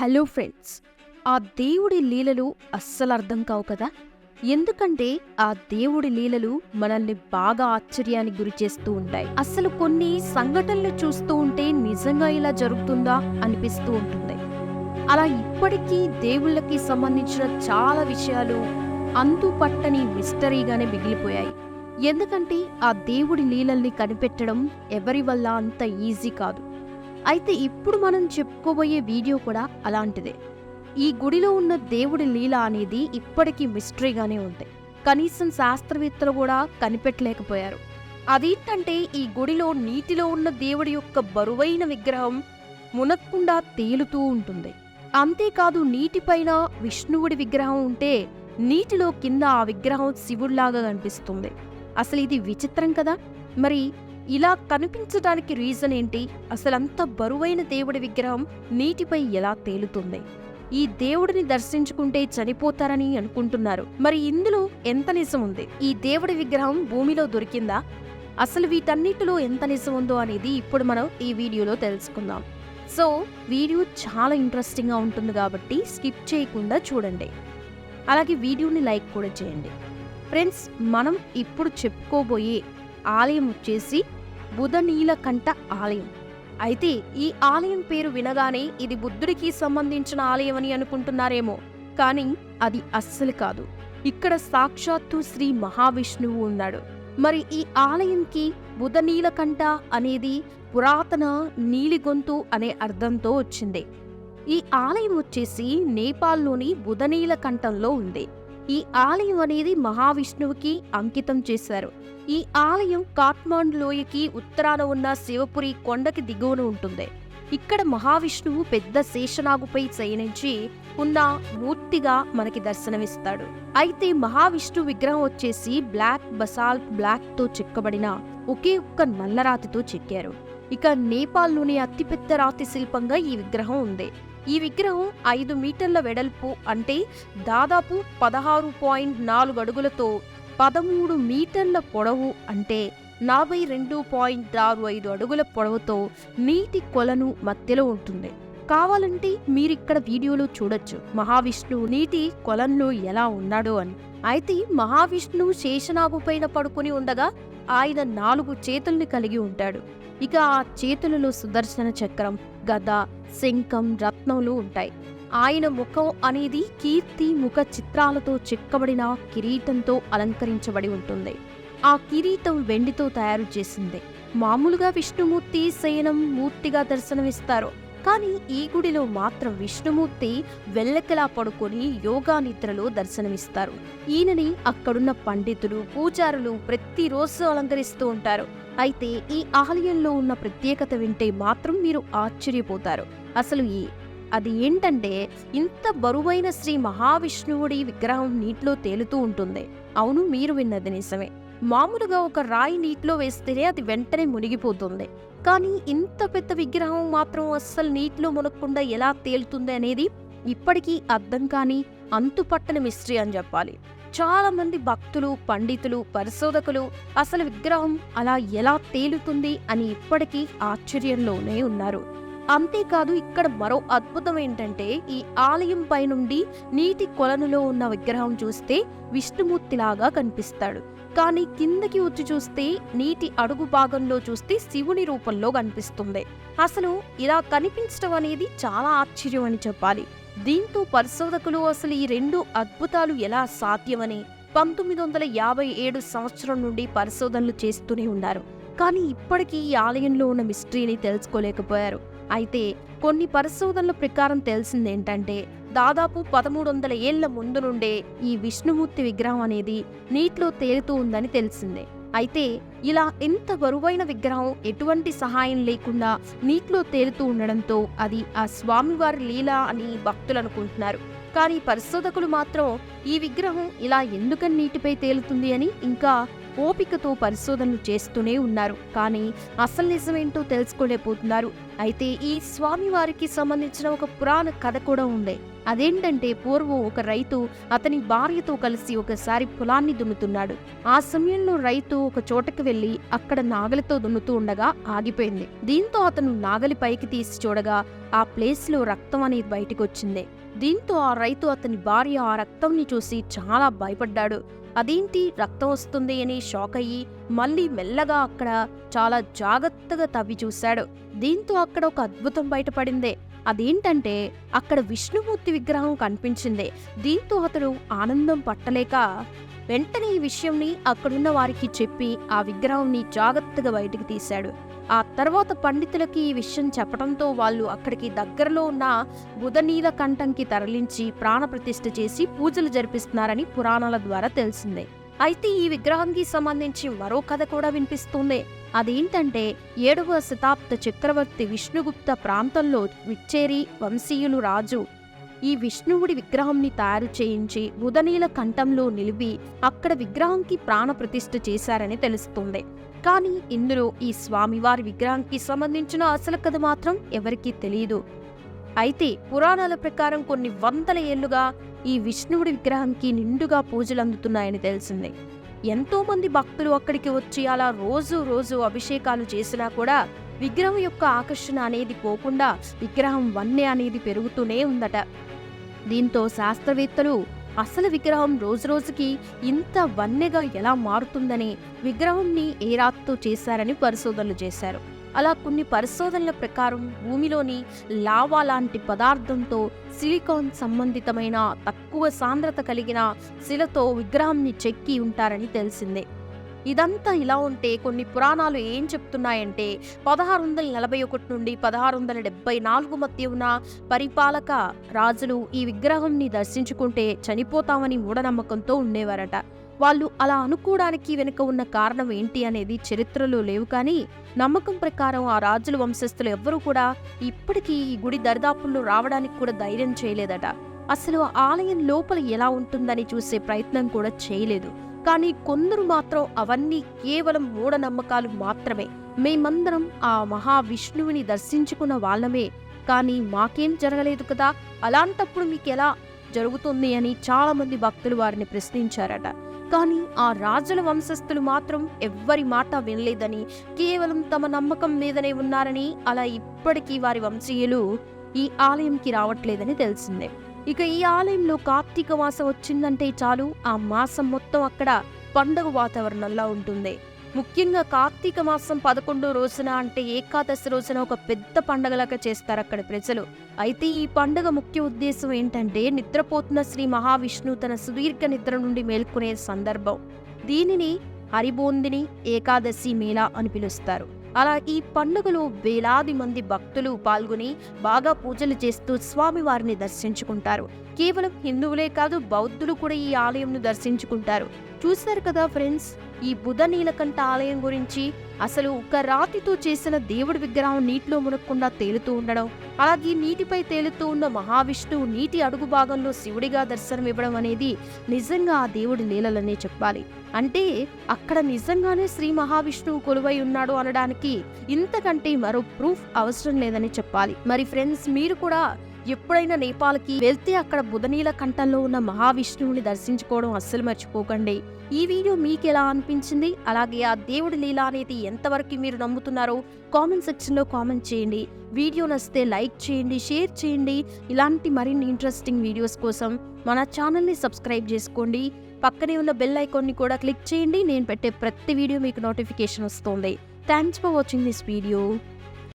Hello friends ఆ దేవుడి లీలలు అస్సలు అర్థం కావు కదా? ఎందుకంటే ఆ దేవుడి లీలలు మనల్ని బాగా ఆశ్చర్యానికి గురి చేస్తూ ఉంటాయి. అసలు కొన్ని సంఘటనలు చూస్తూ ఉంటే నిజంగా ఇలా జరుగుతుందా అనిపిస్తూ ఉంటుంది. అలా ఇప్పటికీ దేవుళ్ళకి సంబంధించిన చాలా విషయాలు అంతు పట్టని మిస్టరీగానే మిగిలిపోయాయి. ఎందుకంటే ఆ దేవుడి లీలల్ని కనిపెట్టడం ఎవరి వల్ల అంత ఈజీ కాదు. అయితే ఇప్పుడు మనం చెప్పుకోబోయే వీడియో కూడా అలాంటిదే. ఈ గుడిలో ఉన్న దేవుడి లీల అనేది ఇప్పటికీ మిస్టరీగానే ఉంది కనీసం శాస్త్రవేత్తలు కూడా కనిపెట్టలేకపోయారు. అదేంటంటే ఈ గుడిలో నీటిలో ఉన్న దేవుడి యొక్క బరువైన విగ్రహం మునక్కుండా తేలుతూ ఉంటుంది. అంతేకాదు నీటిపైన విష్ణువుడి విగ్రహం ఉంటే నీటిలో కింద ఆ విగ్రహం శివుడిలాగా కనిపిస్తుంది. అసలు ఇది విచిత్రం కదా? మరి ఇలా కనిపించడానికి రీజన్ ఏంటి? అసలంత బరువైన దేవుడి విగ్రహం నీటిపై ఎలా తేలుతుంది? ఈ దేవుడిని దర్శించుకుంటే చనిపోతారని అనుకుంటున్నారు. మరి ఇందులో ఎంత నిజం ఉంది? ఈ దేవుడి విగ్రహం భూమిలో దొరికిందా? అసలు వీటన్నిటిలో ఎంత నిజం ఉందో అనేది ఇప్పుడు మనం ఈ వీడియోలో తెలుసుకుందాం. సో వీడియో చాలా ఇంట్రెస్టింగ్గా ఉంటుంది కాబట్టి స్కిప్ చేయకుండా చూడండి. అలాగే వీడియోని లైక్ కూడా చేయండి. ఫ్రెండ్స్ మనం ఇప్పుడు చెప్పుకోబోయే ఆలయం వచ్చేసి బుధనీలకంఠ ఆలయం. అయితే ఈ ఆలయం పేరు వినగానే ఇది బుద్ధుడికి సంబంధించిన ఆలయం అని అనుకుంటున్నారేమో. కానీ అది అస్సలు కాదు. ఇక్కడ సాక్షాత్తు శ్రీ మహావిష్ణువు ఉన్నాడు. మరి ఈ ఆలయంకి బుధనీలకంఠ అనేది పురాతన నీలిగొంతు అనే అర్థంతో వచ్చింది. ఈ ఆలయం వచ్చేసి నేపాల్లోని బుధనీలకంఠంలో ఉంది. ఈ ఆలయం అనేది మహావిష్ణువుకి అంకితం చేశారు. ఈ ఆలయం కాట్మాండ్ లోయకి ఉత్తరాన ఉన్న శివపురి కొండకి దిగువన ఉంటుంది. ఇక్కడ మహావిష్ణువు పెద్ద శేషనాగుపై శయనించి ఉన్న మూర్తిగా మనకి దర్శనమిస్తాడు. అయితే మహావిష్ణు విగ్రహం వచ్చేసి బ్లాక్ బసాల్ట్ బ్లాక్తో చెక్కబడిన ఒకే ఒక్క నల్లరాతితో చెక్కారు. ఇక నేపాల్లోని అతిపెద్ద రాతి శిల్పంగా ఈ విగ్రహం ఉంది. ఈ విగ్రహం ఐదు మీటర్ల వెడల్పు అంటే దాదాపు పదహారు పాయింట్ నాలుగు అడుగులతో పదమూడు మీటర్ల పొడవు అంటే నలభై రెండు పాయింట్ ఆరు ఐదు అడుగుల పొడవుతో నీటి కొలను మధ్యలో ఉంటుంది. కావాలంటే మీరిక్కడ వీడియోలో చూడొచ్చు. మహావిష్ణువు నీటి కొలంలో ఎలా ఉన్నాడో అని. అయితే మహావిష్ణువు శేషనాగు పైన పడుకుని ఉండగా ఆయన నాలుగు చేతుల్ని కలిగి ఉంటాడు. ఇక ఆ చేతులలో సుదర్శన చక్రం గద శంఖం రత్నములు ఉంటాయి. ఆయన ముఖం అనేది కీర్తి ముఖ చిత్రాలతో చెక్కబడిన కిరీటంతో అలంకరించబడి ఉంటుంది. ఆ కిరీటం వెండితో తయారు చేసిందే. మామూలుగా విష్ణుమూర్తి శయనం మూర్తిగా దర్శనమిస్తారు. కానీ ఈ గుడిలో మాత్రం విష్ణుమూర్తి వెల్లకిలా పడుకొని యోగా నిద్రలో దర్శనమిస్తారు. ఈయనని అక్కడున్న పండితులు పూజారులు ప్రతిరోజు అలంకరిస్తూ ఉంటారు. అయితే ఈ ఆలయంలో ఉన్న ప్రత్యేకత వింటే మాత్రం మీరు ఆశ్చర్యపోతారు. అసలు ఈ అది ఏంటంటే ఇంత బరువైన శ్రీ మహావిష్ణువుడి విగ్రహం నీటిలో తేలుతూ ఉంటుంది. అవును మీరు విన్నది నిజమే. మామూలుగా ఒక రాయి నీటిలో వేస్తేనే అది వెంటనే మునిగిపోతుంది. కానీ ఇంత పెద్ద విగ్రహం మాత్రం అస్సలు నీటిలో మునగకుండా ఎలా తేలుతుంది అనేది ఇప్పటికీ అర్థం కాని అంతుపట్టని మిస్టరీ అని చెప్పాలి. చాలా మంది భక్తులు పండితులు పరిశోధకులు అసలు విగ్రహం అలా ఎలా తేలుతుంది అని ఇప్పటికీ ఆశ్చర్యంలోనే ఉన్నారు. అంతేకాదు ఇక్కడ మరో అద్భుతం ఏంటంటే ఈ ఆలయం పైనుండి నీటి కొలనులో ఉన్న విగ్రహం చూస్తే విష్ణుమూర్తిలాగా కనిపిస్తాడు. కానీ కిందకి వచ్చి చూస్తే నీటి అడుగు భాగంలో చూస్తే శివుని రూపంలో కనిపిస్తుంది. అసలు ఇలా కనిపించడం అనేది చాలా ఆశ్చర్యం అని చెప్పాలి. దీంతో పరిశోధకులు అసలు ఈ రెండు అద్భుతాలు ఎలా సాధ్యమని పంతొమ్మిది వందల యాభై ఏడు సంవత్సరం నుండి పరిశోధనలు చేస్తూనే ఉన్నారు. కానీ ఇప్పటికీ ఈ ఆలయంలో ఉన్న మిస్టరీని తెలుసుకోలేకపోయారు. అయితే కొన్ని పరిశోధనల ప్రకారం తెలిసిందేంటంటే దాదాపు పదమూడు వందల ఏళ్ళ ముందు నుండే ఈ విష్ణుమూర్తి విగ్రహం అనేది నీటిలో తేలుతూ ఉందని తెలిసిందే. అయితే ఇలా ఇంత బరువైన విగ్రహం ఎటువంటి సహాయం లేకుండా నీటిలో తేలుతూ ఉండడంతో అది ఆ స్వామివారి లీల అని భక్తులు అనుకుంటున్నారు. కానీ పరిశోధకులు మాత్రం ఈ విగ్రహం ఇలా ఎందుకని నీటిపై తేలుతుంది అని ఇంకా ఓపికతో పరిశోధనలు చేస్తూనే ఉన్నారు. కానీ అసలు నిజమేంటో తెలుసుకోలేకపోతున్నారు. అయితే ఈ స్వామి వారికి సంబంధించిన ఒక పురాణ కథ కూడా ఉంది అదేంటంటే పూర్వం ఒక రైతు అతని భార్యతో కలిసి ఒకసారి పొలాన్ని దున్నుతున్నాడు. ఆ సమయంలో రైతు ఒక చోటకి వెళ్ళి అక్కడ నాగలితో దున్నుతూ ఉండగా ఆగిపోయింది. దీంతో అతను నాగలి పైకి తీసి చూడగా ఆ ప్లేస్లో రక్తం అనేది బయటకు వచ్చింది దీంతో ఆ రైతు అతని భార్య ఆ రక్తంని చూసి చాలా భయపడ్డాడు. అదేంటి రక్తం వస్తుంది అని షాక్ అయ్యి మళ్ళీ మెల్లగా అక్కడ చాలా జాగ్రత్తగా తవ్వి చూశాడు. దీంతో అక్కడ ఒక అద్భుతం బయటపడిందే. అదేంటంటే అక్కడ విష్ణుమూర్తి విగ్రహం కనిపించింది. దీంతో అతడు ఆనందం పట్టలేక వెంటనే ఈ విషయంని అక్కడున్న వారికి చెప్పి ఆ విగ్రహంని జాగ్రత్తగా బయటికి తీశాడు. ఆ తర్వాత పండితులకి ఈ విషయం చెప్పడంతో వాళ్ళు అక్కడికి దగ్గరలో ఉన్న బుధనీల కంఠంకి తరలించి ప్రాణప్రతిష్ఠ చేసి పూజలు జరిపిస్తున్నారని పురాణాల ద్వారా తెలిసిందే. అయితే ఈ విగ్రహానికి సంబంధించి మరో కథ కూడా వినిపిస్తుంది. అదేంటంటే ఏడవ శతాబ్ద చక్రవర్తి విష్ణుగుప్త ప్రాంతంలో విచ్చేరి వంశీయులు రాజు ఈ విష్ణువుడి విగ్రహంని తయారు చేయించి బుధనీల కంఠంలో నిలిపి అక్కడ విగ్రహంకి ప్రాణప్రతిష్ఠ చేశారని తెలుస్తుంది. కానీ ఇందులో ఈ స్వామివారి విగ్రహానికి సంబంధించిన అసలు కథ మాత్రం ఎవరికీ తెలియదు అయితే పురాణాల ప్రకారం కొన్ని వందల ఏళ్ళుగా ఈ విష్ణువుడి విగ్రహంకి నిండుగా పూజలు అందుతున్నాయని తెలిసింది. ఎంతో మంది భక్తులు అక్కడికి వచ్చి అలా రోజు రోజు అభిషేకాలు చేసినా కూడా విగ్రహం యొక్క ఆకర్షణ అనేది పోకుండా విగ్రహం వన్నె అనేది పెరుగుతూనే ఉందట. దీంతో శాస్త్రవేత్తలు అసలు విగ్రహం రోజురోజుకి ఇంత వన్నెగా ఎలా మారుతుందని విగ్రహంని ఏ రాత్తో చేశారని పరిశోధనలు చేశారు. అలా కొన్ని పరిశోధనల ప్రకారం భూమిలోని లావా లాంటి పదార్థంతో సిలికాన్ సంబంధితమైన తక్కువ సాంద్రత కలిగిన శిలతో విగ్రహంని చెక్కి ఉంటారని తెలిసిందే. ఇదంతా ఇలా ఉంటే కొన్ని పురాణాలు ఏం చెప్తున్నాయంటే పదహారు వందల నలభై ఒకటి నుండి పదహారు వందల డెబ్బై నాలుగు మధ్య ఉన్న పరిపాలక రాజులు ఈ విగ్రహంని దర్శించుకుంటే చనిపోతామని మూఢనమ్మకంతో ఉండేవారట. వాళ్ళు అలా అనుకోవడానికి వెనుక ఉన్న కారణం ఏంటి అనేది చరిత్రలో లేవు కానీ నమ్మకం ప్రకారం ఆ రాజుల వంశస్థులు ఎవ్వరూ కూడా ఇప్పటికీ ఈ గుడి దరిదాపుల్లో రావడానికి కూడా ధైర్యం చేయలేదట. అసలు ఆ ఆలయం లోపల ఎలా ఉంటుందని చూసే ప్రయత్నం కూడా చేయలేదు. కానీ కొందరు మాత్రం అవన్నీ కేవలం మూఢనమ్మకాలు మాత్రమే. మేమందరం ఆ మహావిష్ణువుని దర్శించుకున్న వాళ్ళమే. కానీ మాకేం జరగలేదు కదా? అలాంటప్పుడు మీకెలా జరుగుతుంది అని చాలామంది భక్తులు వారిని ప్రశ్నించారట. కానీ ఆ రాజుల వంశస్థులు మాత్రం ఎవ్వరి మాట వినలేదని కేవలం తమ నమ్మకం మీదనే ఉన్నారని అలా ఇప్పటికీ వారి వంశీయులు ఈ ఆలయంకి రావట్లేదని తెలిసిందే. ఇక ఈ ఆలయంలో కార్తీక మాసం వచ్చిందంటే చాలు. ఆ మాసం మొత్తం అక్కడ పండగ వాతావరణంలా ఉంటుంది. ముఖ్యంగా కార్తీక మాసం పదకొండో రోజున అంటే ఏకాదశి రోజున ఒక పెద్ద పండగలాగా చేస్తారు అక్కడ ప్రజలు. అయితే ఈ పండుగ ముఖ్య ఉద్దేశం ఏంటంటే నిద్రపోతున్న శ్రీ మహావిష్ణు తన సుదీర్ఘ నిద్ర నుండి మేల్కొనే సందర్భం. దీనిని హరిబోందిని ఏకాదశి మేళా అని పిలుస్తారు. అలా ఈ పండుగలో వేలాది మంది భక్తులు పాల్గొని బాగా పూజలు చేస్తూ స్వామివారిని దర్శించుకుంటారు. కేవలం హిందువులే కాదు బౌద్ధులు కూడా ఈ ఆలయంను దర్శించుకుంటారు. చూశారు కదా ఫ్రెండ్స్ ఈ బుధ నీలకంఠ ఆలయం గురించి. అసలు ఒక రాతితో చేసిన దేవుడి విగ్రహం నీటిలో మునక్కుండా తేలుతూ ఉండడం అలాగే నీటిపై తేలుతూ ఉన్న మహావిష్ణువు నీటి అడుగు భాగంలో శివుడిగా దర్శనం ఇవ్వడం అనేది నిజంగా ఆ దేవుడి లీలలనే చెప్పాలి. అంటే అక్కడ నిజంగానే శ్రీ మహావిష్ణువు కొలువై ఉన్నాడు అనడానికి ఇంతకంటే మరో ప్రూఫ్ అవసరం లేదని చెప్పాలి. మరి ఫ్రెండ్స్ మీరు కూడా ఎప్పుడైనా నేపాల్కి వెళ్తే అక్కడ బుధనీల కంఠంలో ఉన్న మహావిష్ణువుని దర్శించుకోవడం అస్సలు మర్చిపోకండి. ఈ వీడియో మీకు ఎలా అనిపించింది? అలాగే ఆ దేవుడి లీల అనేది ఎంతవరకు మీరు నమ్ముతున్నారో కామెంట్ సెక్షన్లో కామెంట్ చేయండి. వీడియో నచ్చితే లైక్ చేయండి షేర్ చేయండి. ఇలాంటి మరిన్ని ఇంట్రెస్టింగ్ వీడియోస్ కోసం మన ఛానల్ని సబ్స్క్రైబ్ చేసుకోండి. పక్కనే ఉన్న బెల్ ఐకాన్ని కూడా క్లిక్ చేయండి. నేను పెట్టే ప్రతి వీడియో మీకు నోటిఫికేషన్ వస్తుంది. Thanks for watching this video